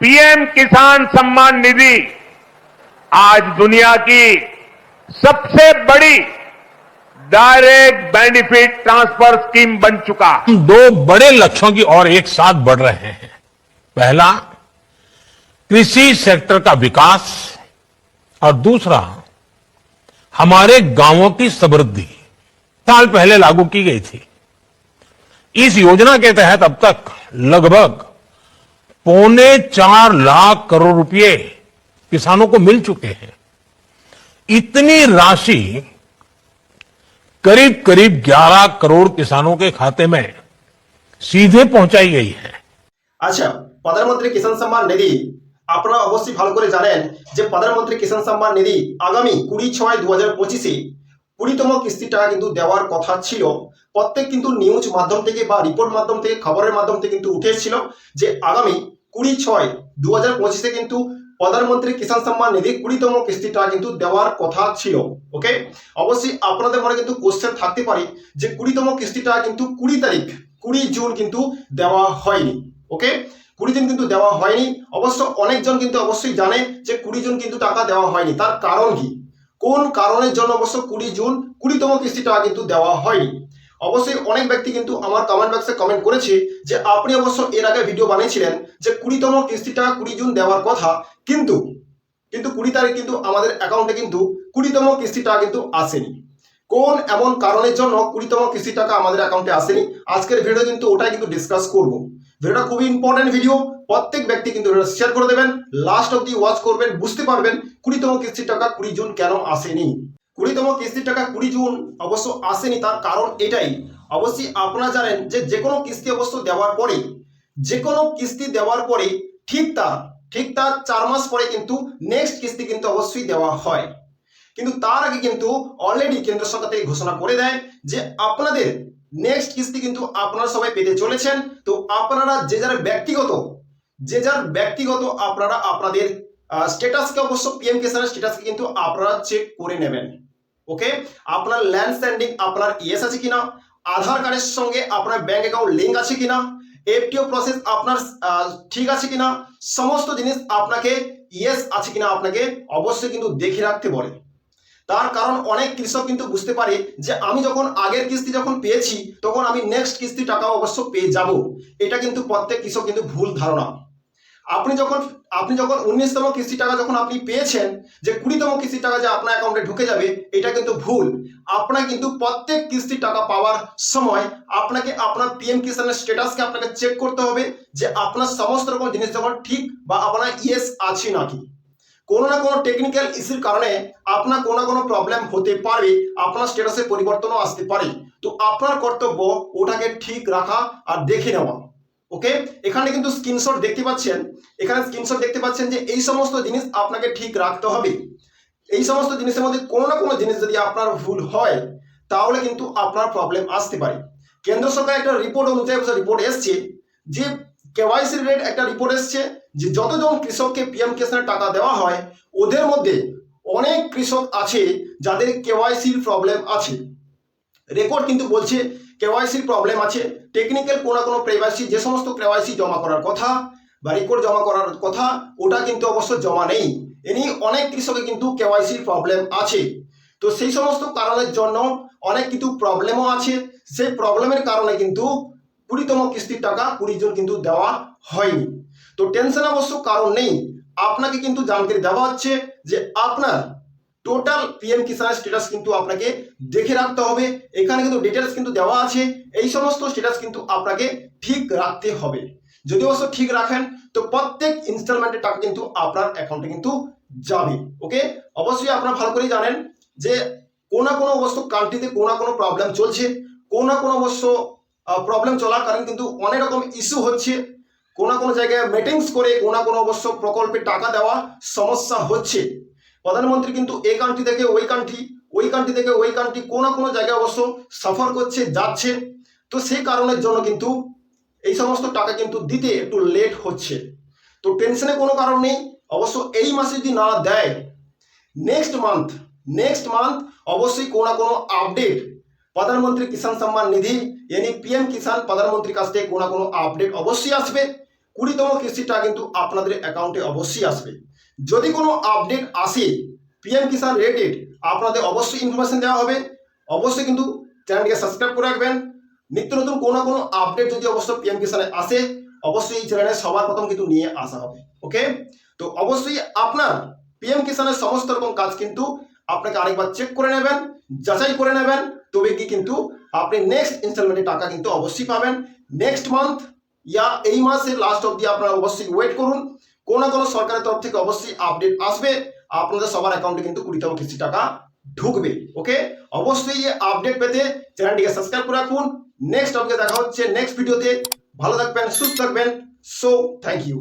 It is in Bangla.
पीएम किसान सम्मान निधि आज दुनिया की सबसे बड़ी डायरेक्ट बेनिफिट ट्रांसफ़र स्कीम बन चुका हम दो बड़े लक्ष्यों की ओर एक साथ बढ़ रहे हैं। पहला, कृषि सेक्टर का विकास और दूसरा, हमारे गाँवों की समृद्धि। साल पहले लागू की गई थी। इस योजना के तहत अब तक लगभग पौने चार लाख करोड़ रुपए किसानों को मिल चुके हैं इतनी राशि करीब करीब 11 करोड़ किसानों के खाते में सीधे पहुंचाई गई है আচ্ছা প্রধানমন্ত্রী কিষাণ সম্মান নিধি আপনারা অবশ্যই ভালো করে জানেন যে প্রধানমন্ত্রী কিষাণ সম্মান নিধি আগামী কুড়ি ছয় দু হাজার পঁচিশে কুড়িতম কিস্তি টাকা কিন্তু দেওয়ার কথা ছিল। প্রত্যেক কিন্তু নিউজ মাধ্যম থেকে বা রিপোর্ট মাধ্যম থেকে, খবরের মাধ্যম থেকে কিন্তু উঠে এসেছিল যে আগামী কুড়ি ছয় দু হাজার পঁচিশে কিন্তু প্রধানমন্ত্রী কিষাণ সম্মান নিধি কুড়িতম কিস্তি টাকা কিন্তু দেওয়ার কথা ছিল। ওকে অবশ্যই আপনাদের মনে কিন্তু কোশ্চেন থাকতে পারে যে কুড়িতম কিস্তি টাকা কিন্তু কুড়ি তারিখ, কুড়ি জুন কিন্তু দেওয়া হয়নি। ওকে কুড়ি দিন কিন্তু দেওয়া হয়নি। অবশ্য অনেকজন কিন্তু অবশ্যই জানে যে কুড়ি জন কিন্তু টাকা দেওয়া হয়নি। তার কারণ কি? কোন কারণের জন্য অবশ্য কুড়ি জুন? কুড়িতম কিস্তি টাকা কিন্তু দেওয়া হয়নি। অবশ্যই অনেক ব্যক্তি কিন্তু আমার কমেন্ট বক্সে কমেন্ট করেছে যে, আপনি অবশ্য এর আগে ভিডিও বানিয়েছিলেন যে, কুড়িতম কিস্তি টাকা কুড়ি জুন দেওয়ার কথা, কিন্তু কিন্তু কুড়ি তারিখ কিন্তু আমাদের অ্যাকাউন্টে কিন্তু কুড়িতম কিস্তি টাকা কিন্তু আসেনি। কোন এমন কারণের জন্য কুড়িতম কিস্তি টাকা আমাদের অ্যাকাউন্টে আসেনি? আজকের ভিডিও কিন্তু ওটাই কিন্তু ডিসকাস করব। ভিডিওটা খুবই ইম্পর্টেন্ট ভিডিও প্রত্যেক ব্যক্তি কিন্তু ভিডিওটা শেয়ার করে দেবেন। লাস্ট অব্দি ওয়াচ করবেন, বুঝতে পারবেন কুড়িতম কিস্তির টাকা কুড়ি জুন কেন আসেনি। কুড়িতম কিস্তির টাকা কুড়ি জুন অবশ্য আসেনি, তার কারণ এটাই। অবশ্যই আপনারা জানেন যে যে কোনো কিস্তি অবশ্য দেওয়ার পরে যে কোনো কিস্তি দেওয়ার পরে ঠিক তার ঠিক তার চার মাস পরে কিন্তু নেক্সট কিস্তি কিন্তু অবশ্যই দেওয়া হয়। কিন্তু তার আগে কিন্তু অলরেডি কেন্দ্র সরকার থেকে ঘোষণা করে দেয় যে আপনাদের নেক্সট কিস্তি কিন্তু আপনারা সবাই পেতে চলেছেন। তো আপনারা যে যার ব্যক্তিগত, যে যার ব্যক্তিগত আপনারা আপনাদের স্ট্যাটাসকে অবশ্য পিএম কিষানের স্ট্যাটাসকে কিন্তু আপনারা চেক করে নেবেন। ওকে আপনার ল্যান্ড স্ট্যান্ডিং আপনার ইয়েস আছে কিনা, আধার কার্ডের সঙ্গে আপনার ব্যাংক অ্যাকাউন্ট লিঙ্ক আছে কিনা এফটিও প্রসেস আপনার ঠিক আছে কিনা, সমস্ত জিনিস আপনাকে ইয়েস আছে কিনা আপনাকে অবশ্যই কিন্তু দেখে রাখতে বলে। তার কারণ অনেক কৃষক কিন্তু বুঝতে পারে যে আমি যখন আগের কিস্তি যখন পেয়েছি, তখন আমি নেক্সট কিস্তি টাকা অবশ্য পেয়ে যাব। এটা কিন্তু প্রত্যেক কৃষক কিন্তু ভুল ধারণা। আপনি যখন আপনি যখন উনিশতম কিস্তি টাকা যখন আপনি পেয়েছেন, যে কুড়িতম কিস্তি টাকা যে আপনার অ্যাকাউন্টে ঢুকে যাবে, এটা কিন্তু ভুল। আপনার কিন্তু প্রত্যেক কিস্তি টাকা পাওয়ার সময় আপনাকে আপনার পিএম কিষানের স্ট্যাটাসকে আপনাকে চেক করতে হবে যে আপনার সমস্ত রকম জিনিস যখন ঠিক বা আপনার ইয়েস আছে নাকি। কোনো না কোনো টেকনিক্যাল ইস্যুর কারণে আপনার কোনো না কোনো প্রবলেম হতে পারে, আপনার স্ট্যাটাসে পরিবর্তনও আসতে পারে। তো আপনার কর্তব্য ওটাকে ঠিক রাখা আর দেখে নেওয়া। ওকে এখানে কিন্তু স্ক্রিনশট দেখতে পাচ্ছেন। এখানে স্ক্রিনশট দেখতে পাচ্ছেন যে এই সমস্ত জিনিস আপনাকে ঠিক রাখতে হবে। এই সমস্ত জিনিসের মধ্যে কোনো না কোনো জিনিস যদি আপনার ভুল হয়, তাহলে কিন্তু আপনার প্রবলেম আসতে পারে। কেন্দ্র সরকার একটা রিপোর্ট অনুযায়ী রিপোর্ট এসছে যে কেওয়াইসি রিলেটেড একটা রিপোর্ট এসছে যে যতজন কৃষককে পিএম কিষানের টাকা দেওয়া হয়, ওদের মধ্যে অনেক কৃষক আছে যাদের কেওয়াইসির প্রবলেম আছে। রেকর্ড কিন্তু বলছে কেওয়াইসির প্রবলেম আছে। টেকনিক্যাল কোনো কোনো কেওয়াইসি যে সমস্ত কেওয়াইসি জমা করার কথা বা রেকর্ড জমা করার কথা, ওটা কিন্তু অবশ্য জমা নেই। এ নিয়ে অনেক কৃষকের কিন্তু কেওয়াইসির প্রবলেম আছে। তো সেই সমস্ত কারণের জন্য অনেক কিন্তু প্রবলেমও আছে। সেই প্রবলেমের কারণে কিন্তু কুড়িতম কিস্তির টাকা কুড়ি জন কিন্তু দেওয়া হয়নি। তো টেনশন অবশ্য কারণ নেই। আপনাকে কিন্তু জানকারি দেওয়া হচ্ছে যে আপনার টোটাল পিএম কিষানের স্ট্যাটাস কিন্তু আপনাকে দেখে রাখতে হবে। এখানে কিন্তু ডিটেলস কিন্তু দেওয়া আছে। এই সমস্ত স্ট্যাটাস কিন্তু আপনাকে ঠিক রাখতে হবে। যদি অবশ্য ঠিক রাখেন, তো প্রত্যেক ইনস্টলমেন্টের টাকা কিন্তু আপনার অ্যাকাউন্টে কিন্তু যাবে। ওকে? অবশ্যই আপনারা ভালো করেই জানেন যে কোনো না কোনো অবশ্য কান্ট্রিতে কোনো না কোনো প্রবলেম চলছে। কোনো না কোনো অবশ্য প্রবলেম চলার কারণ কিন্তু অনেক রকম ইস্যু হচ্ছে। কোনো কোনো জায়গায় মিটিংস করে, কোনো কোনো অবশ্য প্রকল্পে টাকা দেওয়া সমস্যা হচ্ছে। প্রধানমন্ত্রী কিন্তু এই কান্ট্রি থেকে ওই কান্ট্রি ওই কান্ট্রি থেকে ওই কান্ট্রি কোনো কোনো জায়গায় অবশ্য সফর করছে, যাচ্ছে। তো সেই কারণের জন্য কিন্তু এই সমস্ত টাকা কিন্তু দিতে একটু লেট হচ্ছে। তো টেনশনে কোনো কারণ নেই। অবশ্য এই মাসে যদি না দেয় নেক্সট মান্থ নেক্সট মান্থ অবশ্যই কোনো না কোনো আপডেট প্রধানমন্ত্রী কিষাণ সম্মান নিধি यानी পিএম কিষাণ প্রধানমন্ত্রীর কাছ থেকে কোনো কোনো আপডেট অবশ্যই আসবে কুড়িতম কিস্তিটা কিন্তু আপনাদের অ্যাকাউন্টে অবশ্যই আসবে যদি কোনো আপডেট আসে পিএম কিষাণ রিলেটেড আপনাদের অবশ্যই ইনফরমেশন দেওয়া হবে অবশ্যই কিন্তু চ্যানেলটিকে সাবস্ক্রাইব করে রাখবেন নিত্য নতুন কোনো কোনো আপডেট যদি অবশ্যই পিএম কিষাণে আসে অবশ্যই এই চ্যানেলে সবার প্রথম কিন্তু নিয়ে আসা হবে ওকে তো অবশ্যই আপনার পিএম কিষাণের সমস্ত রকম কাজ কিন্তু আপনাকে আরেকবার চেক করে নেবেন, যাচাই করে নেবেন তবে কি কিন্তু আপনি নেক্সট ইনস্টলমেন্টের টাকা কিন্তু অবশ্যই পাবেন। নেক্সট মান্থ ইয়া এই মাসের লাস্ট অবধি আপনারা অবশ্যই ওয়েট করুন। কোনো কোনো সরকারের তরফ থেকে অবশ্যই আপডেট আসবে। আপনাদের সবার অ্যাকাউন্টে কিন্তু কুড়ি কুড়িতম কিস্তি টাকা ঢুকবে ওকে অবশ্যই আপডেট পেতে চ্যানেলটিকে সাবস্ক্রাইব করে রাখুন। নেক্সট আপডেট দেখা হচ্ছে। নেক্সট ভিডিওতে ভালো থাকবেন, সুস্থ থাকবেন। So thank you